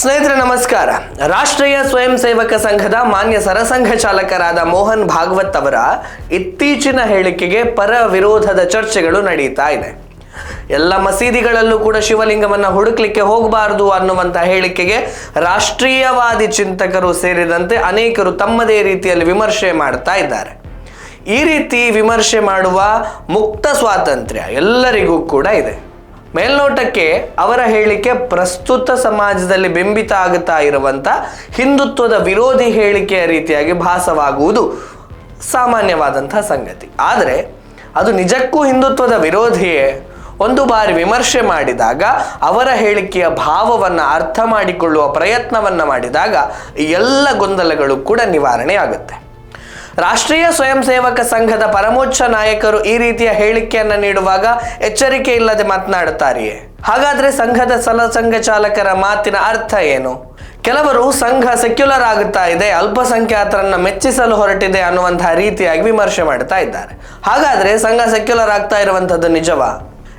ಸ್ನೇಹಿತರೆ, ನಮಸ್ಕಾರ. ರಾಷ್ಟ್ರೀಯ ಸ್ವಯಂ ಸೇವಕ ಸಂಘದ ಮಾನ್ಯ ಸರಸಂಘ ಚಾಲಕರಾದ ಮೋಹನ್ ಭಾಗವತ್ ಅವರ ಇತ್ತೀಚಿನ ಹೇಳಿಕೆಗೆ ಪರ ವಿರೋಧದ ಚರ್ಚೆಗಳು ನಡೀತಾ ಇದೆ. ಎಲ್ಲ ಮಸೀದಿಗಳಲ್ಲೂ ಕೂಡ ಶಿವಲಿಂಗವನ್ನ ಹುಡುಕ್ಲಿಕ್ಕೆ ಹೋಗಬಾರದು ಅನ್ನುವಂತ ಹೇಳಿಕೆಗೆ ರಾಷ್ಟ್ರೀಯವಾದಿ ಚಿಂತಕರು ಸೇರಿದಂತೆ ಅನೇಕರು ತಮ್ಮದೇ ರೀತಿಯಲ್ಲಿ ವಿಮರ್ಶೆ ಮಾಡ್ತಾ ಇದ್ದಾರೆ. ಈ ರೀತಿ ವಿಮರ್ಶೆ ಮಾಡುವ ಮುಕ್ತ ಸ್ವಾತಂತ್ರ್ಯ ಎಲ್ಲರಿಗೂ ಕೂಡ ಇದೆ. ಮೇಲ್ನೋಟಕ್ಕೆ ಅವರ ಹೇಳಿಕೆ ಪ್ರಸ್ತುತ ಸಮಾಜದಲ್ಲಿ ಬಿಂಬಿತ ಆಗುತ್ತಾ ಇರುವಂತ ಹಿಂದುತ್ವದ ವಿರೋಧಿ ಹೇಳಿಕೆಯ ರೀತಿಯಾಗಿ ಭಾಸವಾಗುವುದು ಸಾಮಾನ್ಯವಾದಂತಹ ಸಂಗತಿ. ಆದರೆ ಅದು ನಿಜಕ್ಕೂ ಹಿಂದುತ್ವದ ವಿರೋಧಿಯೇ? ಒಂದು ಬಾರಿ ವಿಮರ್ಶೆ ಮಾಡಿದಾಗ, ಅವರ ಹೇಳಿಕೆಯ ಭಾವವನ್ನು ಅರ್ಥ ಮಾಡಿಕೊಳ್ಳುವ ಪ್ರಯತ್ನವನ್ನು ಮಾಡಿದಾಗ ಎಲ್ಲ ಗೊಂದಲಗಳು ಕೂಡ ನಿವಾರಣೆ ಆಗುತ್ತೆ. ರಾಷ್ಟ್ರೀಯ ಸ್ವಯಂ ಸೇವಕ ಸಂಘದ ಪರಮೋಚ್ಚ ನಾಯಕರು ಈ ರೀತಿಯ ಹೇಳಿಕೆಯನ್ನು ನೀಡುವಾಗ ಎಚ್ಚರಿಕೆ ಇಲ್ಲದೆ ಮಾತನಾಡುತ್ತಾರೆಯೇ? ಹಾಗಾದ್ರೆ ಸಂಘದ ಸಲ ಸಂಘ ಚಾಲಕರ ಮಾತಿನ ಅರ್ಥ ಏನು? ಕೆಲವರು ಸಂಘ ಸೆಕ್ಯುಲರ್ ಆಗುತ್ತಾ ಇದೆ, ಅಲ್ಪಸಂಖ್ಯಾತರನ್ನ ಮೆಚ್ಚಿಸಲು ಹೊರಟಿದೆ ಅನ್ನುವಂತಹ ರೀತಿಯಾಗಿ ವಿಮರ್ಶೆ ಮಾಡ್ತಾ ಇದ್ದಾರೆ. ಹಾಗಾದ್ರೆ ಸಂಘ ಸೆಕ್ಯುಲರ್ ಆಗ್ತಾ ಇರುವಂತದ್ದು ನಿಜವಾ?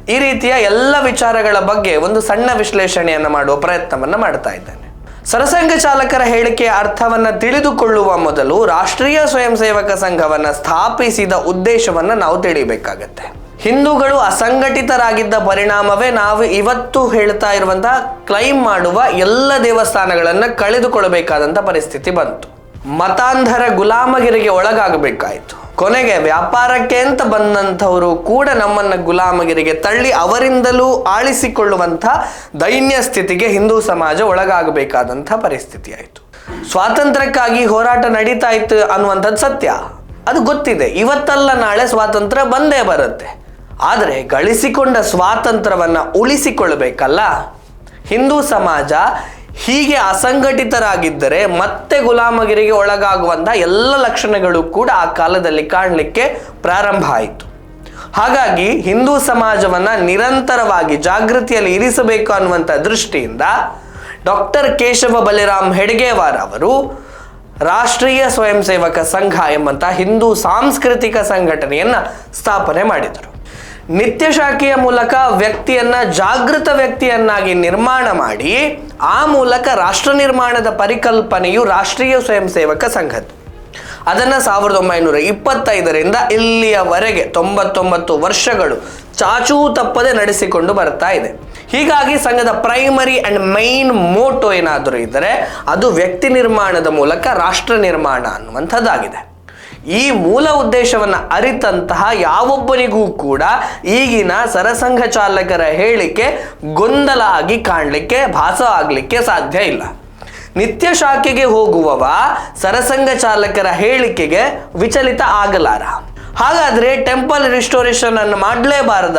ಈ ರೀತಿಯ ಎಲ್ಲ ವಿಚಾರಗಳ ಬಗ್ಗೆ ಒಂದು ಸಣ್ಣ ವಿಶ್ಲೇಷಣೆಯನ್ನು ಮಾಡುವ ಪ್ರಯತ್ನವನ್ನು ಮಾಡ್ತಾ ಇದ್ದೇನೆ. ಸರಸಂಘ ಚಾಲಕರ ಹೇಳಿಕೆಯ ಅರ್ಥವನ್ನ ತಿಳಿದುಕೊಳ್ಳುವ ಮೊದಲು ರಾಷ್ಟ್ರೀಯ ಸ್ವಯಂ ಸೇವಕ ಸಂಘವನ್ನ ಸ್ಥಾಪಿಸಿದ ಉದ್ದೇಶವನ್ನ ನಾವು ತಿಳಿಬೇಕಾಗತ್ತೆ. ಹಿಂದೂಗಳು ಅಸಂಘಟಿತರಾಗಿದ್ದ ಪರಿಣಾಮವೇ ನಾವು ಇವತ್ತು ಹೇಳ್ತಾ ಇರುವಂತಹ ಕ್ಲೈಮ್ ಮಾಡುವ ಎಲ್ಲ ದೇವಸ್ಥಾನಗಳನ್ನ ಕಳೆದುಕೊಳ್ಳಬೇಕಾದಂತ ಪರಿಸ್ಥಿತಿ ಬಂತು. ಮತಾಂಧರ ಗುಲಾಮಗಿರಿಗೆ ಒಳಗಾಗಬೇಕಾಯಿತು. ಕೊನೆಗೆ ವ್ಯಾಪಾರಕ್ಕೆ ಅಂತ ಬಂದಂಥವರು ಕೂಡ ನಮ್ಮನ್ನ ಗುಲಾಮಗಿರಿಗೆ ತಳ್ಳಿ ಅವರಿಂದಲೂ ಆಳಿಸಿಕೊಳ್ಳುವಂಥ ದೈನ್ಯ ಸ್ಥಿತಿಗೆ ಹಿಂದೂ ಸಮಾಜ ಒಳಗಾಗಬೇಕಾದಂಥ ಪರಿಸ್ಥಿತಿ ಆಯಿತು ಸ್ವಾತಂತ್ರ್ಯಕ್ಕಾಗಿ ಹೋರಾಟ ನಡೀತಾ ಇತ್ತು ಅನ್ನುವಂಥದ್ದು ಸತ್ಯ. ಅದು ಗೊತ್ತಿದೆ. ಇವತ್ತಲ್ಲ ನಾಳೆ ಸ್ವಾತಂತ್ರ್ಯ ಬಂದೇ ಬರುತ್ತೆ. ಆದರೆ ಗಳಿಸಿಕೊಂಡ ಸ್ವಾತಂತ್ರ್ಯವನ್ನು ಉಳಿಸಿಕೊಳ್ಳಬೇಕಲ್ಲ? ಹಿಂದೂ ಸಮಾಜ ಹೀಗೆ ಅಸಂಘಟಿತರಾಗಿದ್ದರೆ ಮತ್ತೆ ಗುಲಾಮಗಿರಿಗೆ ಒಳಗಾಗುವಂತಹ ಎಲ್ಲ ಲಕ್ಷಣಗಳು ಕೂಡ ಆ ಕಾಲದಲ್ಲಿ ಕಾಣಲಿಕ್ಕೆ ಪ್ರಾರಂಭ ಆಯಿತು. ಹಾಗಾಗಿ ಹಿಂದೂ ಸಮಾಜವನ್ನ ನಿರಂತರವಾಗಿ ಜಾಗೃತಿಯಲ್ಲಿ ಇರಿಸಬೇಕು ಅನ್ನುವಂಥ ದೃಷ್ಟಿಯಿಂದ ಡಾಕ್ಟರ್ ಕೇಶವ ಬಲಿರಾಮ್ ಹೆಡ್ಗೇವಾರ್ ಅವರು ರಾಷ್ಟ್ರೀಯ ಸ್ವಯಂ ಸೇವಕ ಸಂಘ ಎಂಬಂತಹ ಹಿಂದೂ ಸಾಂಸ್ಕೃತಿಕ ಸಂಘಟನೆಯನ್ನ ಸ್ಥಾಪನೆ ಮಾಡಿದರು. ನಿತ್ಯ ಶಾಖೆಯ ಮೂಲಕ ವ್ಯಕ್ತಿಯನ್ನ ಜಾಗೃತ ವ್ಯಕ್ತಿಯನ್ನಾಗಿ ನಿರ್ಮಾಣ ಮಾಡಿ, ಆ ಮೂಲಕ ರಾಷ್ಟ್ರ ನಿರ್ಮಾಣದ ಪರಿಕಲ್ಪನೆಯು ರಾಷ್ಟ್ರೀಯ ಸ್ವಯಂ ಸೇವಕ ಸಂಘದ್ದು ಅದನ್ನು ಸಾವಿರದ ಒಂಬೈನೂರ ಇಪ್ಪತ್ತೈದರಿಂದ ಇಲ್ಲಿಯವರೆಗೆ ತೊಂಬತ್ತೊಂಬತ್ತು ವರ್ಷಗಳು ಚಾಚೂ ತಪ್ಪದೆ ನಡೆಸಿಕೊಂಡು ಬರ್ತಾ ಇದೆ. ಹೀಗಾಗಿ ಸಂಘದ ಪ್ರೈಮರಿ ಅಂಡ್ ಮೈನ್ ಮೋಟೋ ಏನಾದರೂ ಇದ್ದರೆ ಅದು ವ್ಯಕ್ತಿ ನಿರ್ಮಾಣದ ಮೂಲಕ ರಾಷ್ಟ್ರ ನಿರ್ಮಾಣ ಅನ್ನುವಂಥದ್ದಾಗಿದೆ. ಈ ಮೂಲ ಉದ್ದೇಶವನ್ನು ಅರಿತಂತಹ ಯಾವೊಬ್ಬನಿಗೂ ಕೂಡ ಈಗಿನ ಸರಸಂಘ ಚಾಲಕರ ಹೇಳಿಕೆ ಗೊಂದಲ ಆಗಿ ಕಾಣಲಿಕ್ಕೆ, ಭಾಸ ಆಗಲಿಕ್ಕೆ ಸಾಧ್ಯ ಇಲ್ಲ. ನಿತ್ಯ ಶಾಖೆಗೆ ಹೋಗುವವ ಸರಸಂಘ ಚಾಲಕರ ಹೇಳಿಕೆಗೆ ವಿಚಲಿತ ಆಗಲಾರ. ಹಾಗಾದ್ರೆ ಟೆಂಪಲ್ ರಿಸ್ಟೋರೇಷನ್ ಅನ್ನು ಮಾಡಲೇಬಾರದ?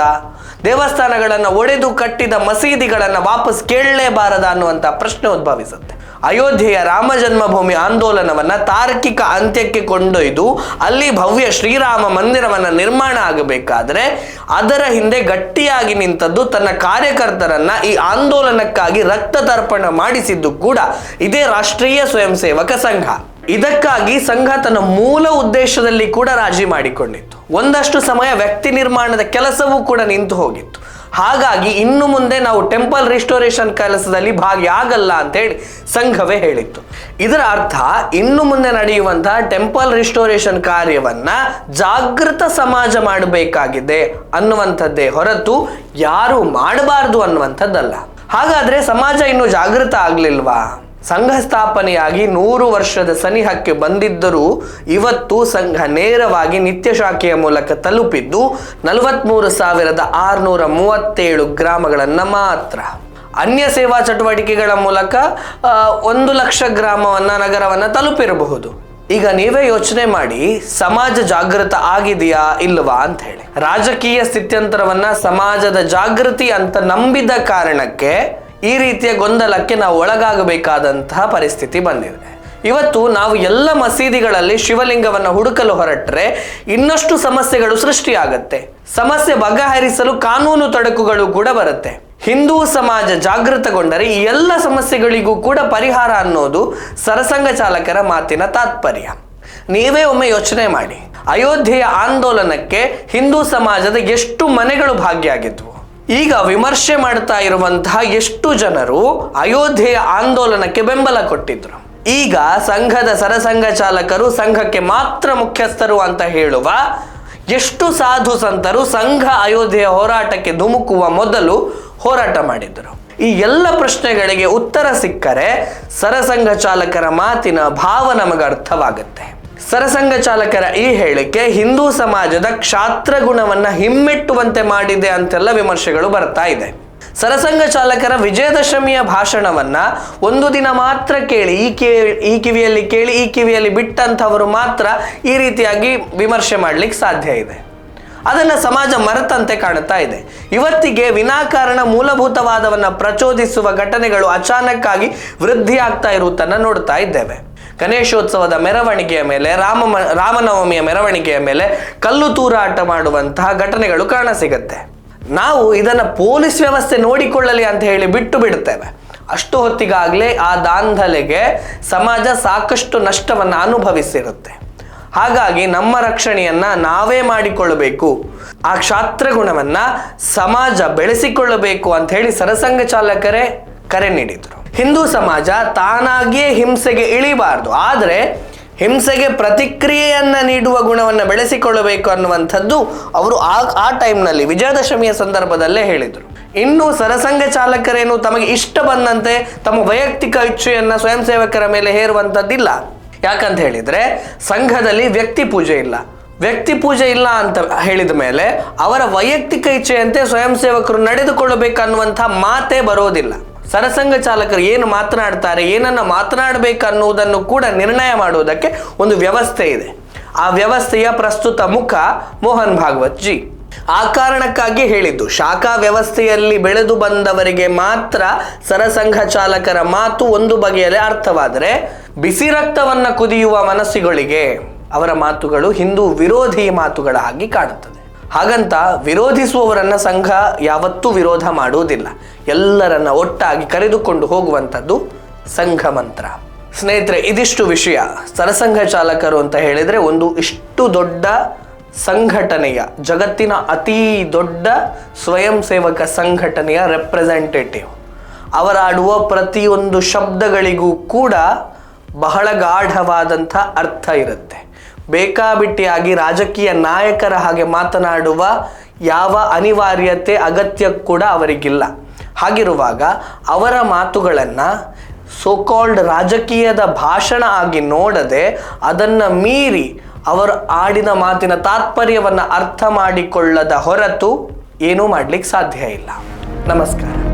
ದೇವಸ್ಥಾನಗಳನ್ನು ಒಡೆದು ಕಟ್ಟಿದ ಮಸೀದಿಗಳನ್ನು ವಾಪಸ್ ಕೇಳಲೇಬಾರದ ಅನ್ನುವಂಥ ಪ್ರಶ್ನೆ ಉದ್ಭವಿಸುತ್ತೆ. ಅಯೋಧ್ಯೆಯ ರಾಮ ಜನ್ಮಭೂಮಿ ಆಂದೋಲನವನ್ನ ತಾರ್ಕಿಕ ಅಂತ್ಯಕ್ಕೆ ಕೊಂಡೊಯ್ದು ಅಲ್ಲಿ ಭವ್ಯ ಶ್ರೀರಾಮ ಮಂದಿರವನ್ನ ನಿರ್ಮಾಣ ಆಗಬೇಕಾದ್ರೆ ಅದರ ಹಿಂದೆ ಗಟ್ಟಿಯಾಗಿ ನಿಂತದ್ದು ತನ್ನ ಕಾರ್ಯಕರ್ತರನ್ನ ಈ ಆಂದೋಲನಕ್ಕಾಗಿ ರಕ್ತ ತರ್ಪಣ ಮಾಡಿಸಿದ್ದು ಕೂಡ ಇದೇ ರಾಷ್ಟ್ರೀಯ ಸ್ವಯಂ ಸೇವಕ ಸಂಘ. ಇದಕ್ಕಾಗಿ ಸಂಘ ತನ್ನ ಮೂಲ ಉದ್ದೇಶದಲ್ಲಿ ಕೂಡ ರಾಜಿ ಮಾಡಿಕೊಂಡಿತ್ತು. ಒಂದಷ್ಟು ಸಮಯ ವ್ಯಕ್ತಿ ನಿರ್ಮಾಣದ ಕೆಲಸವೂ ಕೂಡ ನಿಂತು ಹೋಗಿತ್ತು. ಹಾಗಾಗಿ ಇನ್ನು ಮುಂದೆ ನಾವು ಟೆಂಪಲ್ ರಿಸ್ಟೋರೇಷನ್ ಕೆಲಸದಲ್ಲಿ ಭಾಗಿಯಾಗಲ್ಲ ಅಂತೇಳಿ ಸಂಘವೇ ಹೇಳಿತ್ತು. ಇದರ ಅರ್ಥ ಇನ್ನು ಮುಂದೆ ನಡೆಯುವಂತಹ ಟೆಂಪಲ್ ರಿಸ್ಟೋರೇಷನ್ ಕಾರ್ಯವನ್ನ ಜಾಗೃತ ಸಮಾಜ ಮಾಡಬೇಕಾಗಿದೆ ಅನ್ನುವಂಥದ್ದೇ ಹೊರತು ಯಾರು ಮಾಡಬಾರದು ಅನ್ನುವಂಥದ್ದಲ್ಲ. ಹಾಗಾದ್ರೆ ಸಮಾಜ ಇನ್ನು ಜಾಗೃತ ಆಗ್ಲಿಲ್ವಾ? ಸಂಘ ಸ್ಥಾಪನೆಯಾಗಿ ನೂರು ವರ್ಷದ ಸನಿಹಕ್ಕೆ ಬಂದಿದ್ದರೂ ಇವತ್ತು ಸಂಘ ನೇರವಾಗಿ ನಿತ್ಯ ಶಾಖೆಯ ಮೂಲಕ ತಲುಪಿದ್ದು ನಲವತ್ಮೂರು ಸಾವಿರದ ಆರುನೂರ ಮೂವತ್ತೇಳು ಗ್ರಾಮಗಳನ್ನು ಮಾತ್ರ. ಅನ್ಯ ಸೇವಾ ಚಟುವಟಿಕೆಗಳ ಮೂಲಕ ಒಂದು ಲಕ್ಷ ಗ್ರಾಮವನ್ನು, ನಗರವನ್ನ ತಲುಪಿರಬಹುದು. ಈಗ ನೀವೇ ಯೋಚನೆ ಮಾಡಿ, ಸಮಾಜ ಜಾಗೃತ ಆಗಿದೆಯಾ ಇಲ್ಲವಾ ಅಂತ ಹೇಳಿ. ರಾಜಕೀಯ ಸ್ಥಿತ್ಯಂತರವನ್ನ ಸಮಾಜದ ಜಾಗೃತಿ ಅಂತ ನಂಬಿದ ಕಾರಣಕ್ಕೆ ಈ ರೀತಿಯ ಗೊಂದಲಕ್ಕೆ ನಾವು ಒಳಗಾಗಬೇಕಾದಂತಹ ಪರಿಸ್ಥಿತಿ ಬಂದಿದೆ. ಇವತ್ತು ನಾವು ಎಲ್ಲ ಮಸೀದಿಗಳಲ್ಲಿ ಶಿವಲಿಂಗವನ್ನು ಹುಡುಕಲು ಹೊರಟ್ರೆ ಇನ್ನಷ್ಟು ಸಮಸ್ಯೆಗಳು ಸೃಷ್ಟಿಯಾಗತ್ತೆ. ಸಮಸ್ಯೆ ಬಗೆಹರಿಸಲು ಕಾನೂನು ತೊಡಕುಗಳು ಕೂಡ ಬರುತ್ತೆ. ಹಿಂದೂ ಸಮಾಜ ಜಾಗೃತಗೊಂಡರೆ ಈ ಎಲ್ಲ ಸಮಸ್ಯೆಗಳಿಗೂ ಕೂಡ ಪರಿಹಾರ ಅನ್ನೋದು ಸರಸಂಘ ಚಾಲಕರ ಮಾತಿನ ತಾತ್ಪರ್ಯ. ನೀವೇ ಒಮ್ಮೆ ಯೋಚನೆ ಮಾಡಿ. ಅಯೋಧ್ಯೆಯ ಆಂದೋಲನಕ್ಕೆ ಹಿಂದೂ ಸಮಾಜದ ಎಷ್ಟು ಮನೆಗಳು ಭಾಗಿಯಾಗಿದ್ವು? ಈಗ ವಿಮರ್ಶೆ ಮಾಡ್ತಾ ಇರುವಂತಹ ಎಷ್ಟು ಜನರು ಅಯೋಧ್ಯೆಯ ಆಂದೋಲನಕ್ಕೆ ಬೆಂಬಲ ಕೊಟ್ಟಿದ್ರು. ಈಗ ಸಂಘದ ಸರಸಂಘ ಚಾಲಕರು ಸಂಘಕ್ಕೆ ಮಾತ್ರ ಮುಖ್ಯಸ್ಥರು ಅಂತ ಹೇಳುವ ಎಷ್ಟು ಸಾಧು ಸಂತರು ಸಂಘ ಅಯೋಧ್ಯೆಯ ಹೋರಾಟಕ್ಕೆ ಧುಮುಕುವ ಮೊದಲು ಹೋರಾಟ ಮಾಡಿದರು. ಈ ಎಲ್ಲ ಪ್ರಶ್ನೆಗಳಿಗೆ ಉತ್ತರ ಸಿಕ್ಕರೆ ಸರಸಂಘ ಚಾಲಕರ ಮಾತಿನ ಭಾವ ನಮಗೆ ಅರ್ಥವಾಗುತ್ತೆ. ಸರಸಂಘ ಚಾಲಕರ ಈ ಹೇಳಿಕೆ ಹಿಂದೂ ಸಮಾಜದ ಕ್ಷಾತ್ರ ಗುಣವನ್ನ ಹಿಮ್ಮೆಟ್ಟುವಂತೆ ಮಾಡಿದೆ ಅಂತೆಲ್ಲ ವಿಮರ್ಶೆಗಳು ಬರ್ತಾ ಇದೆ. ಸರಸಂಘ ಚಾಲಕರ ವಿಜಯದಶಮಿಯ ಭಾಷಣವನ್ನ ಒಂದು ದಿನ ಮಾತ್ರ ಕೇಳಿ, ಈ ಕೇಳಿ ಈ ಕಿವಿಯಲ್ಲಿ ಕೇಳಿ, ಈ ಕಿವಿಯಲ್ಲಿ ಬಿಟ್ಟಂಥವರು ಮಾತ್ರ ಈ ರೀತಿಯಾಗಿ ವಿಮರ್ಶೆ ಮಾಡ್ಲಿಕ್ಕೆ ಸಾಧ್ಯ ಇದೆ. ಅದನ್ನ ಸಮಾಜ ಮರೆತಂತೆ ಕಾಣುತ್ತಾ ಇದೆ. ಇವತ್ತಿಗೆ ವಿನಾಕಾರಣ ಮೂಲಭೂತವಾದವನ್ನ ಪ್ರಚೋದಿಸುವ ಘಟನೆಗಳು ಅಚಾನಕ್ಕಾಗಿ ವೃದ್ಧಿಯಾಗ್ತಾ ಇರುವುದನ್ನ ನೋಡ್ತಾ ಇದ್ದೇವೆ. ಗಣೇಶೋತ್ಸವದ ಮೆರವಣಿಗೆಯ ಮೇಲೆ, ರಾಮ ರಾಮನವಮಿಯ ಮೆರವಣಿಗೆಯ ಮೇಲೆ ಕಲ್ಲು ತೂರಾಟ ಮಾಡುವಂತಹ ಘಟನೆಗಳು ಕಾಣಸಿಗತ್ತೆ ನಾವು ಇದನ್ನು ಪೊಲೀಸ್ ವ್ಯವಸ್ಥೆ ನೋಡಿಕೊಳ್ಳಲಿ ಅಂತ ಹೇಳಿ ಬಿಟ್ಟು ಬಿಡುತ್ತೇವೆ ಅಷ್ಟು ಹೊತ್ತಿಗಾಗಲೇ ಆ ದಾಂಧಲೆಗೆ ಸಮಾಜ ಸಾಕಷ್ಟು ನಷ್ಟವನ್ನು ಅನುಭವಿಸಿರುತ್ತೆ. ಹಾಗಾಗಿ ನಮ್ಮ ರಕ್ಷಣೆಯನ್ನ ನಾವೇ ಮಾಡಿಕೊಳ್ಳಬೇಕು. ಆ ಕ್ಷಾತ್ರ ಗುಣವನ್ನ ಸಮಾಜ ಬೆಳೆಸಿಕೊಳ್ಳಬೇಕು ಅಂತ ಹೇಳಿ ಸರಸಂಘ ಚಾಲಕರೇ ಕರೆ ನೀಡಿದರು. ಹಿಂದೂ ಸಮಾಜ ತಾನಾಗಿಯೇ ಹಿಂಸೆಗೆ ಇಳಿಬಾರ್ದು. ಆದರೆ ಹಿಂಸೆಗೆ ಪ್ರತಿಕ್ರಿಯೆಯನ್ನ ನೀಡುವ ಗುಣವನ್ನು ಬೆಳೆಸಿಕೊಳ್ಳಬೇಕು ಅನ್ನುವಂಥದ್ದು ಅವರು ಆ ಆ ಟೈಮ್ನಲ್ಲಿ ವಿಜಯದಶಮಿಯ ಸಂದರ್ಭದಲ್ಲೇ ಹೇಳಿದರು. ಇನ್ನು ಸರಸಂಘ ಚಾಲಕರೇನು ತಮಗೆ ಇಷ್ಟ ಬಂದಂತೆ ತಮ್ಮ ವೈಯಕ್ತಿಕ ಇಚ್ಛೆಯನ್ನು ಸ್ವಯಂ ಸೇವಕರ ಮೇಲೆ ಹೇರುವಂಥದ್ದಿಲ್ಲ. ಯಾಕಂತ ಹೇಳಿದರೆ ಸಂಘದಲ್ಲಿ ವ್ಯಕ್ತಿ ಪೂಜೆ ಇಲ್ಲ. ವ್ಯಕ್ತಿ ಪೂಜೆ ಇಲ್ಲ ಅಂತ ಹೇಳಿದ ಮೇಲೆ ಅವರ ವೈಯಕ್ತಿಕ ಇಚ್ಛೆಯಂತೆ ಸ್ವಯಂ ಸೇವಕರು ನಡೆದುಕೊಳ್ಳಬೇಕನ್ನುವಂಥ ಮಾತೇ ಬರೋದಿಲ್ಲ. ಸರಸಂಘ ಚಾಲಕರು ಏನು ಮಾತನಾಡ್ತಾರೆ, ಏನನ್ನ ಮಾತನಾಡಬೇಕು ಅನ್ನುವುದನ್ನು ಕೂಡ ನಿರ್ಣಯ ಮಾಡುವುದಕ್ಕೆ ಒಂದು ವ್ಯವಸ್ಥೆ ಇದೆ. ಆ ವ್ಯವಸ್ಥೆಯ ಪ್ರಸ್ತುತ ಮುಖ ಮೋಹನ್ ಭಾಗವತ್ ಜಿ. ಆ ಕಾರಣಕ್ಕಾಗಿ ಹೇಳಿದ್ದು, ಶಾಖಾ ವ್ಯವಸ್ಥೆಯಲ್ಲಿ ಬೆಳೆದು ಬಂದವರಿಗೆ ಮಾತ್ರ ಸರಸಂಘ ಚಾಲಕರ ಮಾತು ಒಂದು ಬಗೆಯಲ್ಲಿ ಅರ್ಥವಾದರೆ, ಬಿಸಿ ರಕ್ತವನ್ನ ಕುದಿಯುವ ಮನಸ್ಸುಗಳಿಗೆ ಅವರ ಮಾತುಗಳು ಹಿಂದೂ ವಿರೋಧಿ ಮಾತುಗಳಾಗಿ ಕಾಣುತ್ತದೆ. ಹಾಗಂತ ವಿರೋಧಿಸುವವರನ್ನ ಸಂಘ ಯಾವತ್ತೂ ವಿರೋಧ ಮಾಡುವುದಿಲ್ಲ. ಎಲ್ಲರನ್ನ ಒಟ್ಟಾಗಿ ಕರೆದುಕೊಂಡು ಹೋಗುವಂಥದ್ದು ಸಂಘ ಮಂತ್ರ. ಸ್ನೇಹಿತರೆ, ಇದಿಷ್ಟು ವಿಷಯ ಸರಸಂಘ ಚಾಲಕರು ಅಂತ ಹೇಳಿದ್ರೆ ಒಂದು ಇಷ್ಟು ದೊಡ್ಡ ಸಂಘಟನೆಯ, ಜಗತ್ತಿನ ಅತಿ ದೊಡ್ಡ ಸ್ವಯಂ ಸೇವಕ ಸಂಘಟನೆಯ ರೆಪ್ರೆಸೆಂಟೇಟಿವ್ ಅವರಾಡುವ ಪ್ರತಿಯೊಂದು ಶಬ್ದಗಳಿಗೂ ಕೂಡ ಬಹಳ ಗಾಢವಾದಂಥ ಅರ್ಥ ಇರುತ್ತೆ. ಬೇಕಾಬಿಟ್ಟಿಯಾಗಿ ರಾಜಕೀಯ ನಾಯಕರ ಹಾಗೆ ಮಾತನಾಡುವ ಯಾವ ಅನಿವಾರ್ಯತೆ, ಅಗತ್ಯ ಕೂಡ ಅವರಿಗಿಲ್ಲ. ಹಾಗಿರುವಾಗ ಅವರ ಮಾತುಗಳನ್ನು ಸೋಕಾಲ್ಡ್ ರಾಜಕೀಯದ ಭಾಷಣ ಆಗಿ ನೋಡದೆ ಅದನ್ನು ಮೀರಿ ಅವರು ಆಡಿದ ಮಾತಿನ ತಾತ್ಪರ್ಯವನ್ನು ಅರ್ಥ ಮಾಡಿಕೊಳ್ಳದ ಹೊರತು ಏನೂ ಮಾಡಲಿಕ್ಕೆ ಸಾಧ್ಯ ಇಲ್ಲ. ನಮಸ್ಕಾರ.